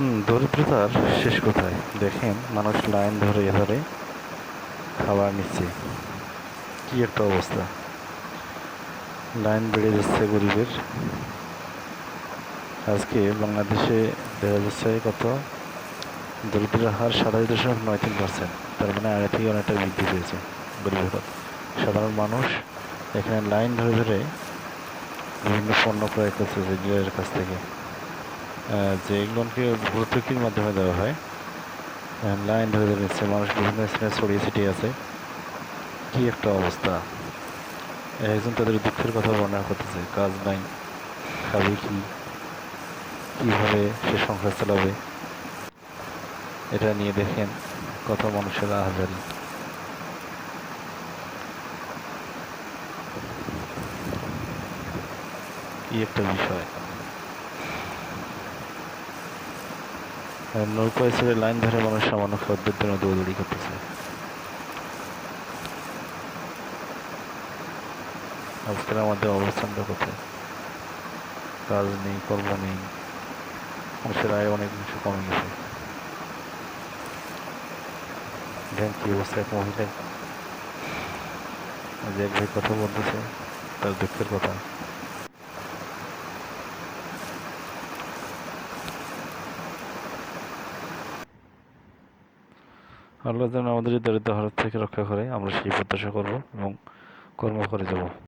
দরিদ্রতার শেষ কোথায়? দেখেন, মানুষ লাইন ধরে এধারে খাবার নিচ্ছে। কি একটা অবস্থা। লাইন বেড়ে যাচ্ছে গরিবের। আজকে বাংলাদেশে দেখা যাচ্ছে কত? দরিদ্রের হার সাতাশ দশমিক নয় তিন পার্সেন্ট তার মানে আগে থেকে অনেকটা বৃদ্ধি পেয়েছে গরিবের সাধারণ মানুষ এখানে লাইন ধরে ধরে বিভিন্ন পণ্য ক্রয় করছে যে ডিলারের কাছ থেকে। যে এগুলোকে ভর্তুকির মাধ্যমে দেওয়া হয় লাইন ধরে ধরে নিচ্ছে, মানুষ বিভিন্ন স্থানে ছড়িয়ে ছিটিয়ে আছে। কি একটা অবস্থা। একজন তাদের দুঃখের কথা বর্ণনা করতেছে, কাজ নাই, খাবে কি? কীভাবে সে সংসার চালাবে? এটা নিয়ে দেখেন কত মানুষের আহাজারি। কি একটা বিষয়। নৌকায় ছেড়ে লাইন ধরে মানুষ সামান্য খাদ্যের জন্য দৌড়দৌড়ি করতেছে। আজকের আমাদের অবস্থানটা কোথায়? কাজ নেই, কর্ম নেই। মানুষের আয় অনেক কিছু কমে গেছে। দেখেন কি অবস্থা এক মহিলা যে এক ভাই কথা বলতেছে, তার দুঃখের কথা। আল্লাহ যেন আমাদের দরিদ্র হারত থেকে রক্ষা করে আমরা সেই প্রত্যাশা করব এবং কর্ম করে যাব।